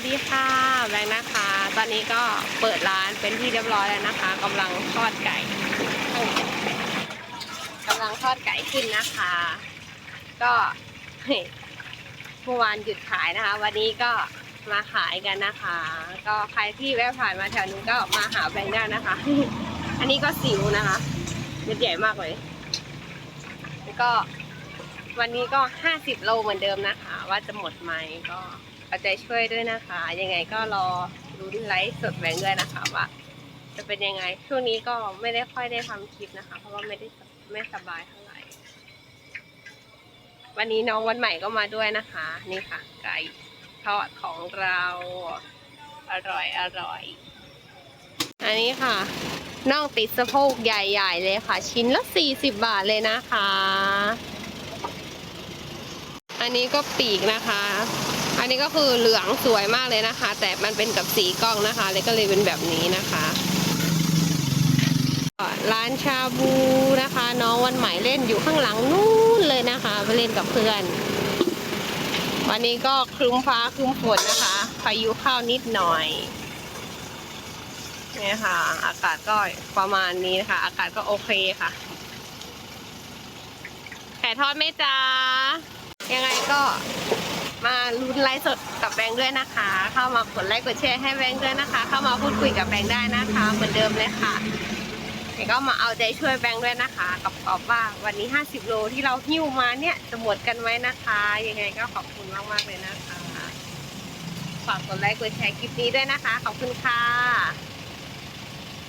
วัสดีค่ะแบงค์นะคะ ตอนนี้ก็เปิดร้านเป็นที่เรียบร้อยแล้วนะคะกำลังทอดไก่กำลังทอดไก่ขึ้นนะคะ ก็เมื่อวานหยุดขายนะคะ วันนี้ก็มาขายกันนะคะ ก็ใครที่แวะผ่านมาแถวนี้ก็มาหาแบงค์ได้นะคะ อันนี้ก็สิวนะคะเม็ดใหญ่มากเลยแล้วก็วันนี้ก็50โลเหมือนเดิมนะคะ ว่าจะหมดไหมก็ เอาใจช่วยด้วยนะคะ ยังไงก็รอรุ้นไลฟ์สดแบงค์ด้วยนะคะว่าจะเป็นยังไง ช่วงนี้ก็ไม่ได้ค่อยได้ทำคลิปนะคะ เพราะว่าไม่ได้ไม่สบายเท่าไหร่ วันนี้น้องวันใหม่ก็มาด้วยนะคะ นี่ค่ะ ไก่ทอดของเรา อร่อยอร่อย อันนี้ค่ะน่องติดสะโพกใหญ่ ๆ เลยค่ะ ชิ้นละ 40 บาทเลยนะคะ อันนี้ก็ปีกนะคะ อันนี้ก็คือเหลืองสวยมากเลยนะคะ แต่มันเป็นกับสีกล้องนะคะ เลยก็เลยเป็นแบบนี้นะคะร้านชาบูนะคะ น้องวันใหม่เล่นอยู่ข้างหลังนู้นเลยนะคะไปเล่นกับเพื่อน วันนี้ก็ครึ้มฟ้าครึ้มฝนนะคะพายุเข้านิดหน่อยนี่ค่ะ อากาศก็ประมาณนี้นะคะ อากาศก็โอเคค่ะไก่ทอดไหมจ๊ะยังไงก็ มาลุ้นไลฟ์สดกับแบงค์ด้วยนะคะ เข้ามากดไลค์กดแชร์ให้แบงค์ด้วยนะคะ เข้ามาพูดคุยกับแบงค์ได้นะคะ เหมือนเดิมเลยค่ะแล้วก็มาเอาใจช่วยแบงค์ด้วยนะคะ กับกอบว่าวันนี้ 50 โลที่เราหิ้วมาเนี่ยจะหมดกันไหมนะคะ ยังไงก็ขอบคุณมากๆเลยนะคะฝากกดไลค์กดแชร์คลิปนี้ด้วยนะคะ ขอบคุณค่ะ